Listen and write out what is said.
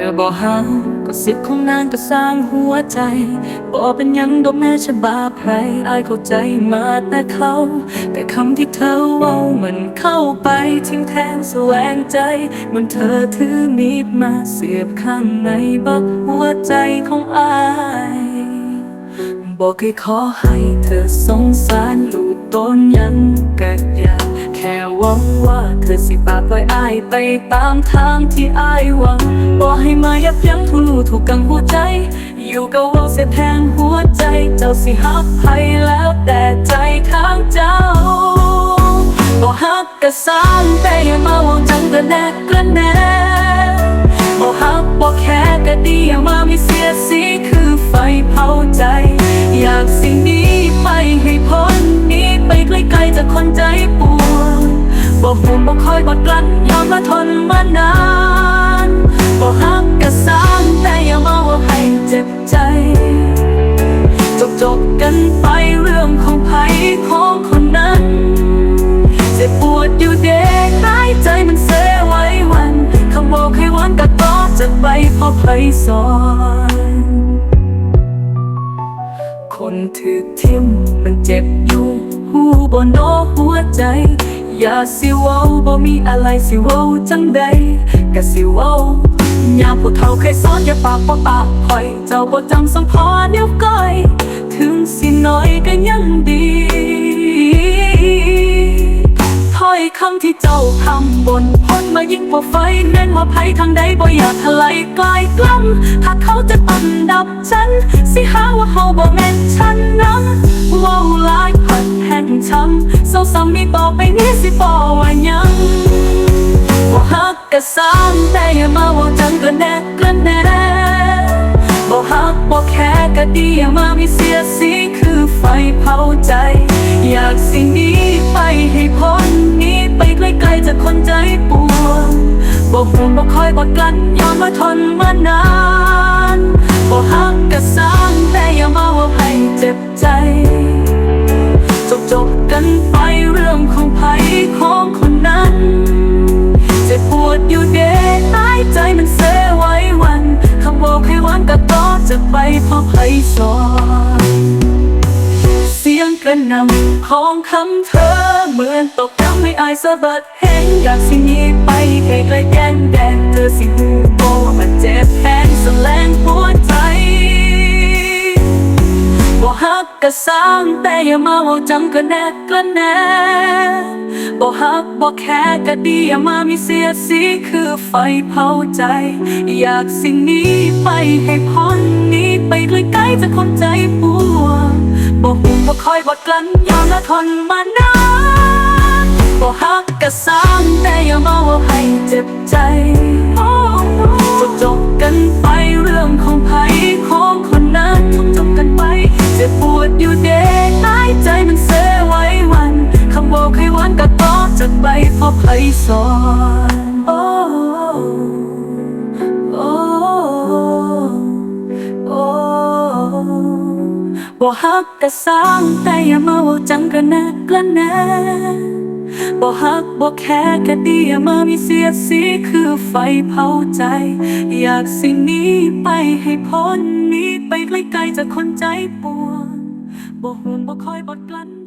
หักก็สิทธิ์ของนางก็สร้างหัวใจบ่เป็นยังดอกแม่ฉบาใครอายเข้าใจมาแต่เขา แต่คำที่เธอเว้ามันเข้าไปทิ้งแทงแสวงใจเหมันเธอถือมีดมาเสียบข้างในบักหัวใจของอายบอกเคยขอให้เธอสงสารลูกตนยังกัดยาแค่หวังว่าเธอสิปากไว้อายไปตามทางที่อายหวังบอกให้มายับยั้งทุลูถูกกังหัวใจ อยู่กับว่าเสียแทงหัวใจ เจ้าสิหักให้แล้วแต่ใจข้างเจ้าบอกฮักกะสางแต่อย่ามาวังจังกระแนกกระแนบอกฮักบอกแค่กะดีอย่ามามีเสียสีคือไฟเผาใจ อยากสิ่งนี้ไปให้พ้นนี้ไปไกลๆจากคนใจปว บอกห่วงบอกคอยบอกลั้นยอมมาทนมานานบอกฮักกะสร้างแต่อย่ามาว่าให้เจ็บใจ จบจบๆกันไปเรื่องของภัยของคนนั้น เจ็บปวดอยู่เด็กหายใจมันเสไว้วันคำบอกให้วันกัดต่อจากไปเพราะไพสอนคนถือทิ่มมันเจ็บอยู่หูบนโนหัวใจ อย่าสิเว้าบ่มีอะไรสิเว้าจังใดกะสิเว้ายามผู้เฒ่าเคยสอนอย่าปากบ่ปากคอย เจ้าบ่จำสังพอเดียวก้อย ถึงสิน้อยก็ยังดีถ้อยคำที่เจ้าทำบนพ้นมายิ่งกว่าไฟเน้นว่าภัยทางใดบ่อยากทลายกลายกล้ำถ้าเขาจะอันดับฉัน เศร้าซ้ำมีต่อไปนี้สิบ่ว่ายังบ่ฮักก็สร้างแต่อย่ามาว่าจังกระแนกกระแนบ่ฮักบ่แค่ก็ดีอย่ามามีเสียสีคือไฟเผาใจ อยากสิ่งนี้ไปให้พ้นนี้ไปไกลๆจากคนใจปวดบอกห่วงบอกคอยบอกกลั้นยอมมาทนมานานบอกฮักก็สร้างแต่อย่ามาว่าให้เจ็บใจ จบกันไปเรื่องของภัยของคนนั้นเจ็บปวดอยู่เดหายใจมันเสไว้วันคำบอกให้วันก็ต่อจากไปเพราะภัยสอนเสียงกระนำของคำเธอ เหมือนตกย้ำให้อายสะบัดเห็นอยากสิหนีไปไกลไกลแกนแดนเธอสิหูโบว่ามันเจ็บแฮักก็สร้างแต่อย่ามาเว่าจังก็แนกก็แน่บ่ฮักบ่แค่ก็ดีอย่ามามีเสียดสีคือไฟเผาใจ อยากสิ่งนี้ไปให้พ้นหนี้ไปไกลๆจากคนใจปวดบอกห่วงบอกคอยบอกกลั้นยอมและทนมานานบอกฮักก็สร้างแต่อย่ามาว่าให้เจ็บใจจบ บ่ฮักก็สร้างแต่อย่ามาเว่าจังกันนะกละแน่บ่ฮักบ่แค่กะดีอย่ามามีเสียดสีคือไฟเผาใจ อยากสิ่งนี้ไปให้พ้นนี้ไปไกลๆจากคนใจปวดบ่ห่วงบ่คอยบ่กลั้น